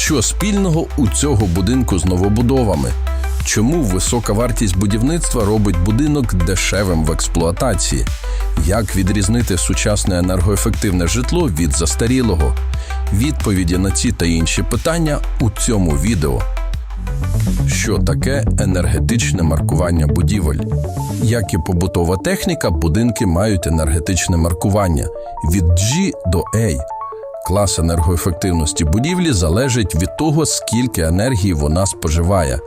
Що спільного у цього будинку з новобудовами? Чому висока вартість будівництва робить будинок дешевим в експлуатації? Як відрізнити сучасне енергоефективне житло від застарілого? Відповіді на ці та інші питання у цьому відео. Що таке енергетичне маркування будівель? Як і побутова техніка, будинки мають енергетичне маркування від G до A. Клас енергоефективності будівлі залежить від того, скільки енергії вона споживає.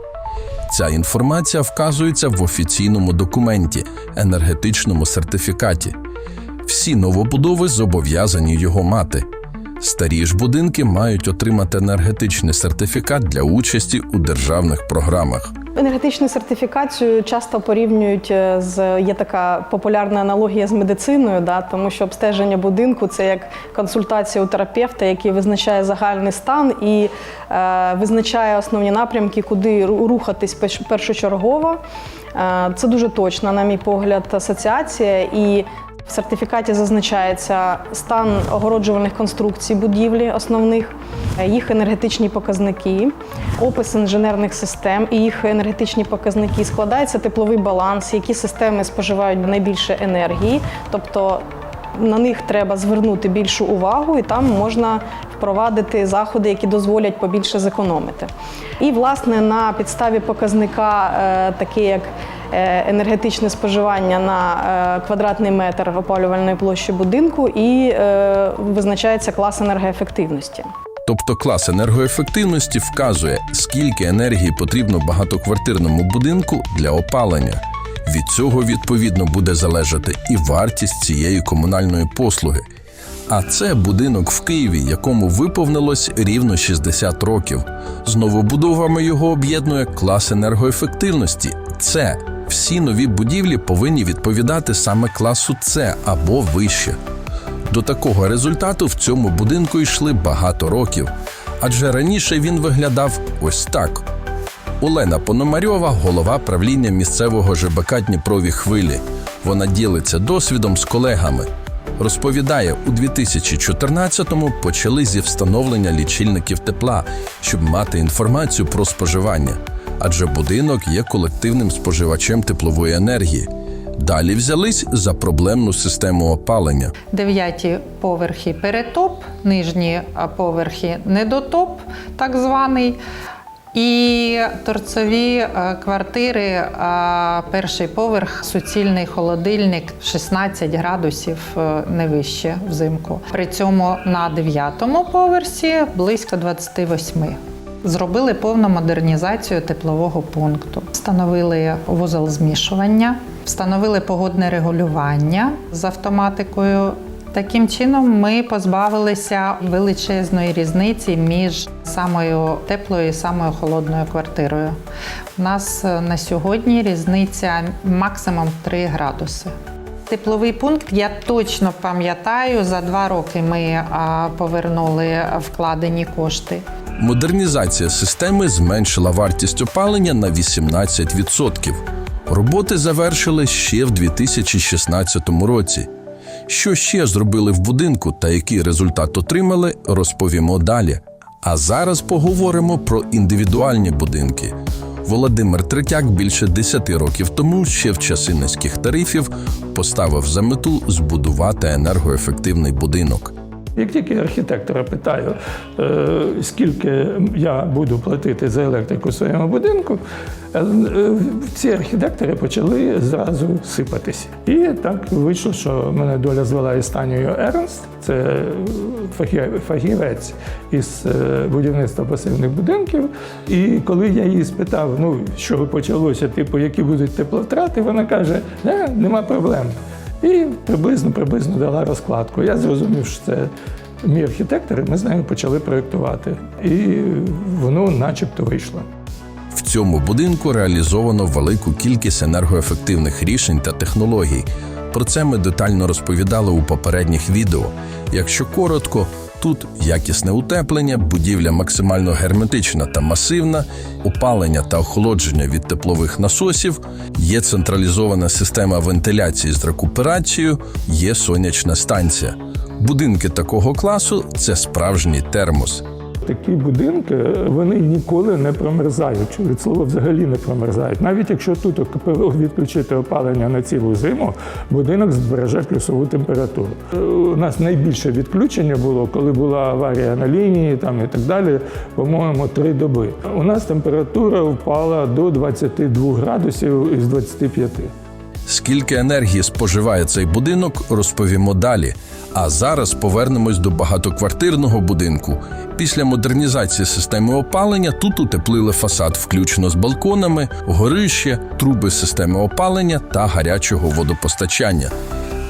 Ця інформація вказується в офіційному документі енергетичному сертифікаті. Всі новобудови зобов'язані його мати. Старі ж будинки мають отримати енергетичний сертифікат для участі у державних програмах. Енергетичну сертифікацію часто порівнюють е, з є така популярна аналогія з медициною, да, тому що обстеження будинку це як консультація у терапевта, який визначає загальний стан і е, визначає основні напрямки, куди рухатись перш- першочергово. Е, це дуже точна, на мій погляд, асоціація. І в сертифікаті зазначається стан огороджувальних конструкцій будівлі основних, їх енергетичні показники, опис інженерних систем і їх енергетичні показники. Складається тепловий баланс, які системи споживають найбільше енергії, тобто на них треба звернути більшу увагу, і там можна впровадити заходи, які дозволять побільше зекономити. І, власне, на підставі показника, е, таке як енергетичне споживання на е, квадратний метр опалювальної площі будинку, і е, визначається клас енергоефективності. Тобто клас енергоефективності вказує, скільки енергії потрібно багатоквартирному будинку для опалення. Від цього відповідно буде залежати і вартість цієї комунальної послуги. А це будинок в Києві, якому виповнилось рівно 60 років. З новобудовами його об'єднує клас енергоефективності. Це всі нові будівлі повинні відповідати саме класу С або вище. До такого результату в цьому будинку йшли багато років, адже раніше він виглядав ось так. Олена Пономарьова, голова правління місцевого ЖБК Дніпрові хвилі. Вона ділиться досвідом з колегами. Розповідає, у 2014-му почали зі встановлення лічильників тепла, щоб мати інформацію про споживання, адже будинок є колективним споживачем теплової енергії. Далі взялись за проблемну систему опалення. Дев'яті поверхи перетоп, нижні поверхи недотоп, так званий. І торцові е, квартири, перший поверх, суцільний холодильник 16 градусів е, не вище взимку. При цьому на дев'ятому поверсі близько 28. Зробили повну модернізацію теплового пункту. Встановили вузол змішування, встановили погодне регулювання з автоматикою. Таким чином, ми позбавилися величезної різниці між самою теплою і самою холодною квартирою. У нас е, на сьогодні різниця максимум 3 градуси. Тепловий пункт я точно пам'ятаю. За два роки ми повернули вкладені кошти. Модернізація системи зменшила вартість опалення на 18%. Роботи завершили ще в 2016 році. Що ще зробили в будинку та який результат отримали, розповімо далі. А зараз поговоримо про індивідуальні будинки. Володимир Третяк більше 10 років тому, ще в часи низьких тарифів, поставив за мету збудувати енергоефективний будинок. Як тільки архітектора питаю, е, скільки я буду платити за електрику в своєму будинку, е, е, ці архітектори почали зразу сипатися. І так вийшло, що мене доля звела із Танією Ернст, це фахі- фахівець із будівництва пасивних будинків. І коли я її спитав, ну що почалося, типу, які будуть тепловтрати, вона каже: не, нема проблем. І приблизно приблизно дала розкладку. Я зрозумів, що це мій архітектор, і ми з нею почали проєктувати. І воно начебто вийшло. В цьому будинку реалізовано велику кількість енергоефективних рішень та технологій. Про це ми детально розповідали у попередніх відео. Якщо коротко, тут якісне утеплення, будівля максимально герметична та масивна, опалення та охолодження від теплових насосів, є централізована система вентиляції з рекуперацією, є сонячна станція. Будинки такого класу це справжній термос. Такі будинки вони ніколи не промерзають. Від слова взагалі не промерзають. Навіть якщо тут відключити опалення на цілу зиму, будинок збереже плюсову температуру. У нас найбільше відключення було, коли була аварія на лінії там і так далі. По-моєму, три доби. У нас температура впала до 22 градусів із 25. Скільки енергії споживає цей будинок, розповімо далі. А зараз повернемось до багатоквартирного будинку. Після модернізації системи опалення тут утеплили фасад, включно з балконами, горище, труби системи опалення та гарячого водопостачання.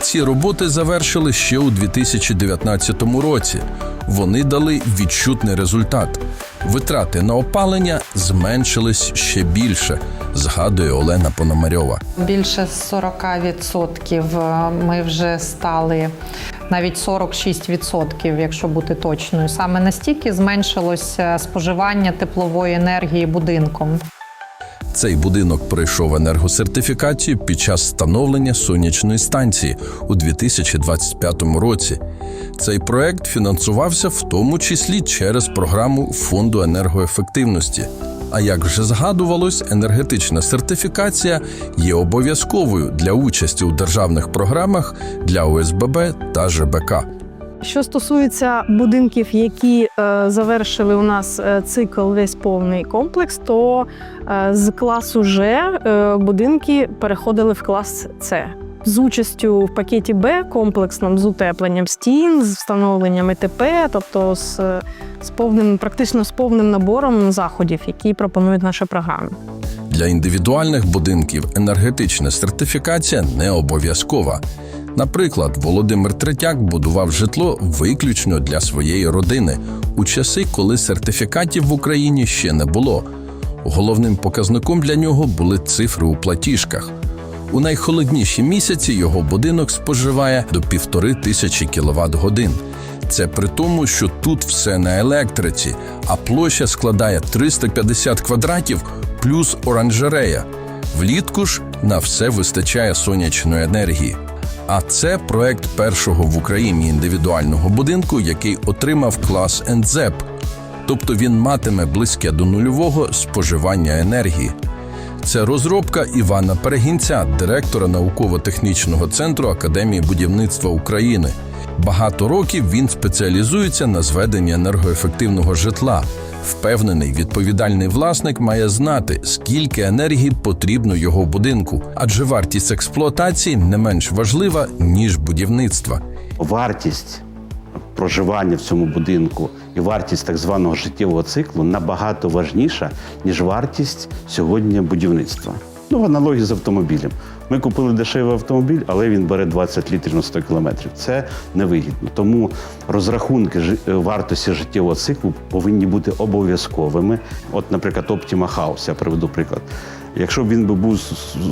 Ці роботи завершили ще у 2019 році. Вони дали відчутний результат. Витрати на опалення зменшились ще більше, згадує Олена Пономарьова. Більше 40% ми вже стали, навіть 46%, якщо бути точною. Саме настільки зменшилося споживання теплової енергії будинком. Цей будинок пройшов енергосертифікацію під час встановлення сонячної станції у 2025 році. Цей проект фінансувався в тому числі через програму Фонду енергоефективності. А як вже згадувалось, енергетична сертифікація є обов'язковою для участі у державних програмах для ОСББ та ЖБК. Що стосується будинків, які е, завершили у нас е, цикл весь повний комплекс, то е, з класу Ж е, будинки переходили в клас С. З участю в пакеті Б комплексним з утепленням стін, з встановленням ІТП, тобто з, з повним, практично з повним набором заходів, які пропонують наша програма. Для індивідуальних будинків енергетична сертифікація не обов'язкова. Наприклад, Володимир Третяк будував житло виключно для своєї родини у часи, коли сертифікатів в Україні ще не було. Головним показником для нього були цифри у платіжках. У найхолодніші місяці його будинок споживає до півтори тисячі кіловат годин. Це при тому, що тут все на електриці, а площа складає 350 квадратів плюс оранжерея. Влітку ж на все вистачає сонячної енергії. А це проект першого в Україні індивідуального будинку, який отримав клас НЗЕП, тобто він матиме близьке до нульового споживання енергії. Це розробка Івана Перегінця, директора науково-технічного центру Академії будівництва України. Багато років він спеціалізується на зведенні енергоефективного житла. Впевнений, відповідальний власник має знати, скільки енергії потрібно його будинку, адже вартість експлуатації не менш важлива ніж будівництва. вартість проживання в цьому будинку і вартість так званого життєвого циклу набагато важніша, ніж вартість сьогодні будівництва. Ну, в аналогії з автомобілем. Ми купили дешевий автомобіль, але він бере 20 літрів на 100 кілометрів. Це невигідно. Тому розрахунки е, вартості життєвого циклу повинні бути обов'язковими. От, наприклад, Optima House, я приведу приклад. Якщо б він би був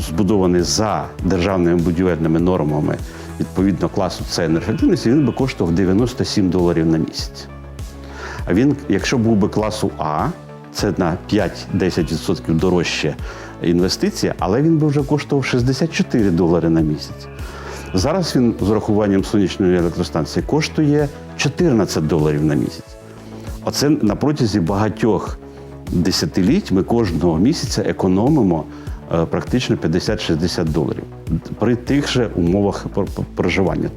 збудований за державними будівельними нормами відповідно класу С енергетичності, він би коштував 97 доларів на місяць. А він, якщо був би класу А, це на 5-10% дорожче інвестиція, але він би вже коштував 64 долари на місяць. Зараз він з урахуванням сонячної електростанції коштує 14 доларів на місяць. Оце на протязі багатьох десятиліть ми кожного місяця економимо е, практично 50-60 доларів при тих же умовах пр- пр- проживання.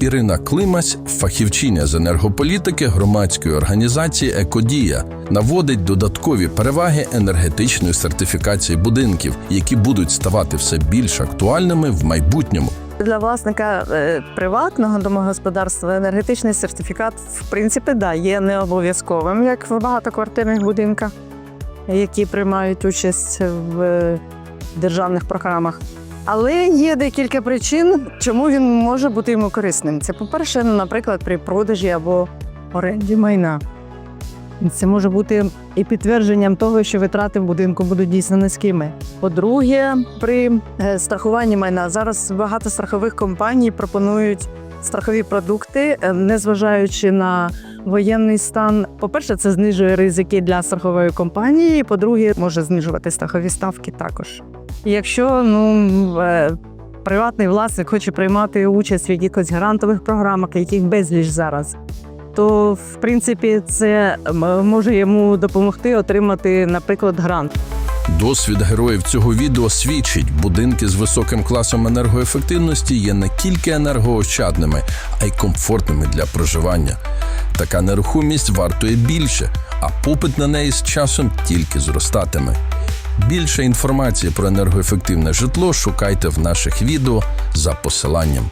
Ірина Климась, фахівчиня з енергополітики громадської організації Екодія, наводить додаткові переваги енергетичної сертифікації будинків, які будуть ставати все більш актуальними в майбутньому. Для власника е, приватного домогосподарства енергетичний сертифікат, в принципі, да, є не обов'язковим, як в багатоквартирних будинках, які приймають участь в е, державних програмах. Але є декілька причин, чому він може бути йому корисним. Це, по-перше, наприклад, при продажі або оренді майна. Це може бути і підтвердженням того, що витрати в будинку будуть дійсно низькими. По-друге, при е, страхуванні майна зараз багато страхових компаній пропонують страхові продукти, е, незважаючи на воєнний стан. По-перше, це знижує ризики для страхової компанії. По-друге, може знижувати страхові ставки також. Якщо ну е, приватний власник хоче приймати участь в якихось грантових програмах, яких безліч зараз. то в принципі це може йому допомогти отримати, наприклад, грант. Досвід героїв цього відео свідчить, будинки з високим класом енергоефективності є не тільки енергоощадними, а й комфортними для проживання. Така нерухомість вартує більше, а попит на неї з часом тільки зростатиме. Більше інформації про енергоефективне житло шукайте в наших відео за посиланням.